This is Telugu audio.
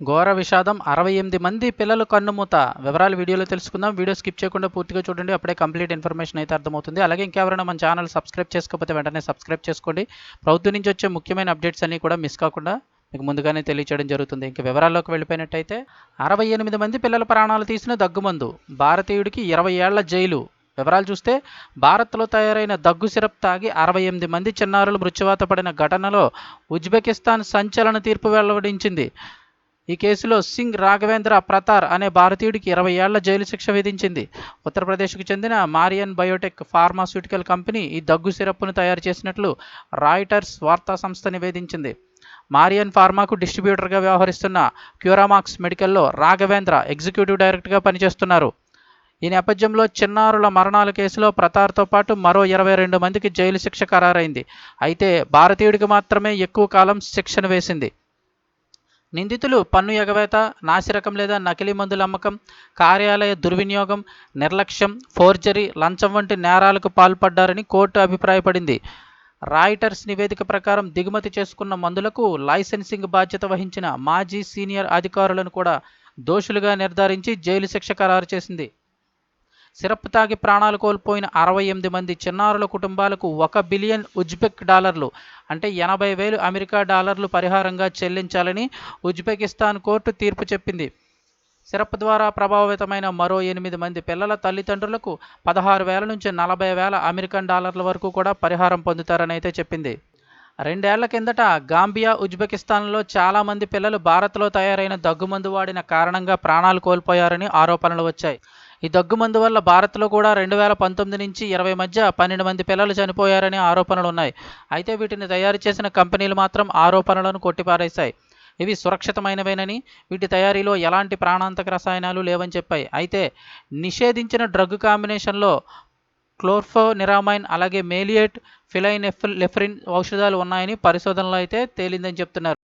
ఘోర విషాదం అరవై ఎనిమిది మంది పిల్లలు కన్నుమూత వివరాలు వీడియోలో తెలుసుకుందాం. వీడియో స్కిప్ చేయకుండా పూర్తిగా చూడండి. అప్పుడే కంప్లీట్ ఇన్ఫర్మేషన్ అయితే అర్థమవుతుంది. అలాగే ఇంకెవరైనా మన ఛానల్ సబ్స్క్రైబ్ చేసుకోకపోతే వెంటనే సబ్స్క్రైబ్ చేసుకోండి. ప్రభుత్వం నుంచి వచ్చే ముఖ్యమైన అప్డేట్స్ అన్నీ కూడా మిస్ కాకుండా మీకు ముందుగానే తెలియచేయడం జరుగుతుంది. ఇంక వివరాల్లోకి వెళ్ళిపోయినట్టయితే అరవై ఎనిమిది మంది పిల్లల ప్రాణాలు తీసిన దగ్గుమందు భారతీయుడికి ఇరవై ఏళ్ళ జైలు. వివరాలు చూస్తే భారత్లో తయారైన దగ్గు సిరప్ తాగి అరవై ఎనిమిది మంది చిన్నారులు మృత్యువాత పడిన ఘటనలో ఉజ్బెకిస్తాన్ సంచలన తీర్పు వెల్లడించింది. ఈ కేసులో సింగ్ రాఘవేంద్ర ప్రతార్ అనే భారతీయుడికి ఇరవై ఏళ్ళ జైలు శిక్ష విధించింది. ఉత్తరప్రదేశ్కు చెందిన మారియన్ బయోటెక్ ఫార్మాస్యూటికల్ కంపెనీ ఈ దగ్గు సిరప్ను తయారు చేసినట్లు రాయిటర్స్ వార్తా సంస్థ నివేదించింది. మారియన్ ఫార్మాకు డిస్ట్రిబ్యూటర్గా వ్యవహరిస్తున్న క్యూరామాక్స్ మెడికల్లో రాఘవేంద్ర ఎగ్జిక్యూటివ్ డైరెక్టర్గా పనిచేస్తున్నారు. ఈ నేపథ్యంలో చిన్నారుల మరణాల కేసులో ప్రతార్తో పాటు మరో ఇరవై రెండు మందికి జైలు శిక్ష ఖరారైంది. అయితే భారతీయుడికి మాత్రమే ఎక్కువ కాలం శిక్షను వేసింది. నిందితులు పన్ను ఎగవేత నాసిరకం లేదా నకిలీ మందుల అమ్మకం కార్యాలయ దుర్వినియోగం నిర్లక్ష్యం ఫోర్జరీ లంచం వంటి నేరాలకు పాల్పడ్డారని కోర్టు అభిప్రాయపడింది. రాయిటర్స్ నివేదిక ప్రకారం దిగుమతి చేసుకున్న మందులకు లైసెన్సింగ్ బాధ్యత వహించిన మాజీ సీనియర్ అధికారులను కూడా దోషులుగా నిర్ధారించి జైలు శిక్ష ఖరారు చేసింది. సిరప్ తాగి ప్రాణాలు కోల్పోయిన అరవై ఎనిమిది మంది చిన్నారుల కుటుంబాలకు ఒక బిలియన్ ఉజ్బెక్ డాలర్లు అంటే ఎనభై వేలు అమెరికా డాలర్లు పరిహారంగా చెల్లించాలని ఉజ్బెకిస్తాన్ కోర్టు తీర్పు చెప్పింది. సిరప్ ద్వారా ప్రభావితమైన మరో ఎనిమిది మంది పిల్లల తల్లిదండ్రులకు పదహారు వేల నుంచి నలభై వేల అమెరికన్ డాలర్ల వరకు కూడా పరిహారం పొందుతారని అయితే చెప్పింది. రెండేళ్ళ కిందట గాంబియా ఉజ్బెకిస్తాన్లో చాలామంది పిల్లలు భారత్లో తయారైన దగ్గుమందు వాడిన కారణంగా ప్రాణాలు కోల్పోయారని ఆరోపణలు వచ్చాయి. ఈ దగ్గుమందు వల్ల భారత్లో కూడా రెండు వేల పంతొమ్మిది నుంచి ఇరవై మధ్య పన్నెండు మంది పిల్లలు చనిపోయారనే ఆరోపణలు ఉన్నాయి. అయితే వీటిని తయారు చేసిన కంపెనీలు మాత్రం ఆరోపణలను కొట్టిపారేశాయి. ఇవి సురక్షితమైనవేనని వీటి తయారీలో ఎలాంటి ప్రాణాంతక రసాయనాలు లేవని చెప్పాయి. అయితే నిషేధించిన డ్రగ్ కాంబినేషన్లో క్లోర్ఫోనిరామైన్ అలాగే మేలియేట్ ఫిలైనెఫ్రిన్ ఔషధాలు ఉన్నాయని పరిశోధనలో అయితే తేలిందని చెప్తున్నారు.